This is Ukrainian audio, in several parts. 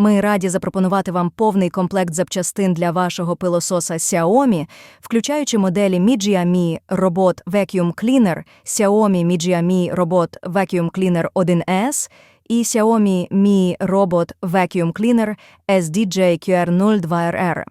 Ми раді запропонувати вам повний комплект запчастин для вашого пилососа Xiaomi, включаючи моделі Mijia Mi Robot Vacuum Cleaner, Xiaomi Mijiami Robot Vacuum Cleaner 1S і Xiaomi Mi Robot Vacuum Cleaner SDJ QR02RR.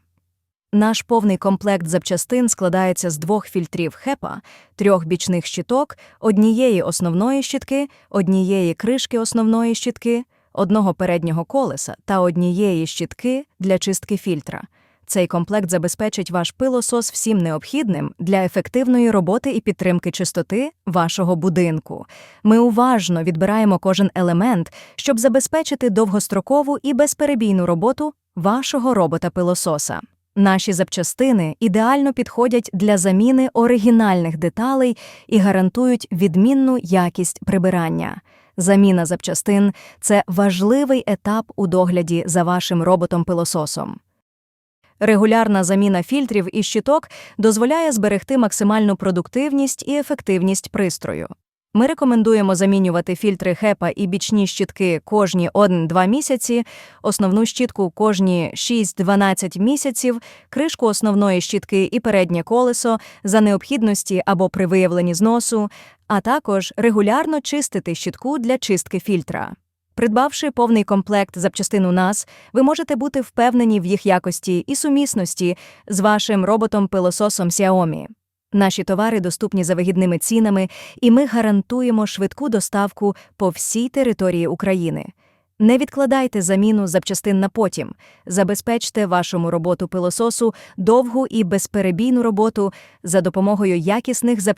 Наш повний комплект запчастин складається з двох фільтрів HEPA, трьох бічних щиток, однієї основної щітки, однієї кришки основної щітки, одного переднього колеса та однієї щітки для чистки фільтра. Цей комплект забезпечить ваш пилосос всім необхідним для ефективної роботи і підтримки чистоти вашого будинку. Ми уважно відбираємо кожен елемент, щоб забезпечити довгострокову і безперебійну роботу вашого робота-пилососа. Наші запчастини ідеально підходять для заміни оригінальних деталей і гарантують відмінну якість прибирання. Заміна запчастин це важливий етап у догляді за вашим роботом-пилососом. Регулярна заміна фільтрів і щиток дозволяє зберегти максимальну продуктивність і ефективність пристрою. Ми рекомендуємо замінювати фільтри HEPA і бічні щітки кожні 1-2 місяці, основну щітку кожні 6-12 місяців, кришку основної щітки і переднє колесо за необхідності або при виявленні зносу, а також регулярно чистити щітку для чистки фільтра. Придбавши повний комплект запчастин у нас, ви можете бути впевнені в їх якості і сумісності з вашим роботом-пилососом Xiaomi. Наші товари доступні за вигідними цінами, і ми гарантуємо швидку доставку по всій території України. Не відкладайте заміну запчастин на потім. Забезпечте вашому роботу пилососу довгу і безперебійну роботу за допомогою якісних запчастин.